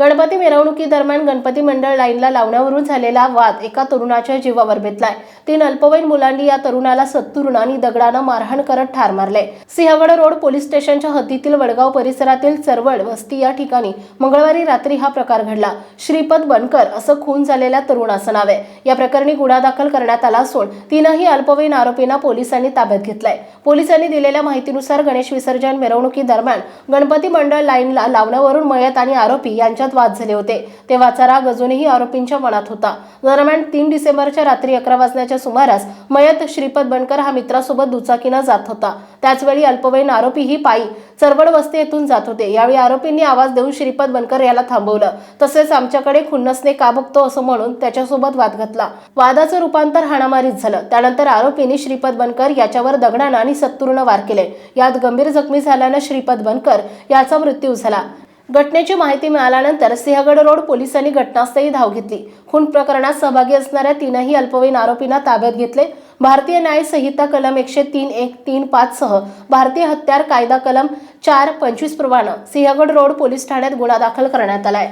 गणपती मिरवणुकीदरम्यान गणपती मंडळ लाईनला लावण्यावरून झालेला वाद एका तरुणाच्या जीवावर बेतलाय. तीन अल्पवयीन मुलांनी या तरुणाला सत्तुरुणांनी दगडानं मारहाण करत ठार मारले. सिंहगड रोड पोलीस स्टेशनच्या हद्दीतील वडगाव परिसरातील चरवड वस्ती या ठिकाणी मंगळवारी रात्री हा प्रकार घडला. श्रीपद बनकर असं खून झालेल्या तरुणाचं नाव आहे. या प्रकरणी गुन्हा दाखल करण्यात आला असून तीनही अल्पवयीन आरोपींना पोलिसांनी ताब्यात घेतलाय. पोलिसांनी दिलेल्या माहितीनुसार गणेश विसर्जन मिरवणुकीदरम्यान गणपती मंडळ लाईनला लावण्यावरून मयत आणि आरोपी यांच्यात वाद झाले होते. तेव्हाचा राग अजूनही आरोपींच्या मनात होता. दरम्यान तीन डिसेंबरच्या रात्री अकरा वाजण्याच्या सुमारास मयत श्रीपद बनकर हा मित्रासोबत दुचाकीनं जात होता. त्याचवेळी अल्पवयीन आरोपी ही पायी चरवड वस्ती येथून जात होते. यावेळी आरोपींनी आवाज देऊन श्रीपद बनकर याला थांबवलं. तसेच आमच्याकडे खुन्नसने का बघतो असं म्हणून त्याच्यासोबत वाद घातला. वादाचं रूपांतर हाणामारीत झालं. त्यानंतर आरोपींनी श्रीपद बनकर याच्यावर दगडानं आणि सत्तूर्ण वार केले. यात गंभीर जखमी झाल्यानं श्रीपद बनकर याचा मृत्यू झाला. घटनेची माहिती मिळाल्यानंतर सिंहगड रोड पोलिसांनी घटनास्थळी धाव घेतली. खून प्रकरणात सहभागी असणाऱ्या तीनही अल्पवयीन आरोपींना ताब्यात घेतले. भारतीय न्याय संहिता कलम एकशे तीन एक तीन पाच सह भारतीय हत्यार कायदा कलम चार पंचवीस प्रमाणे सिंहगड रोड पोलीस ठाण्यात गुन्हा दाखल करण्यात आलाय.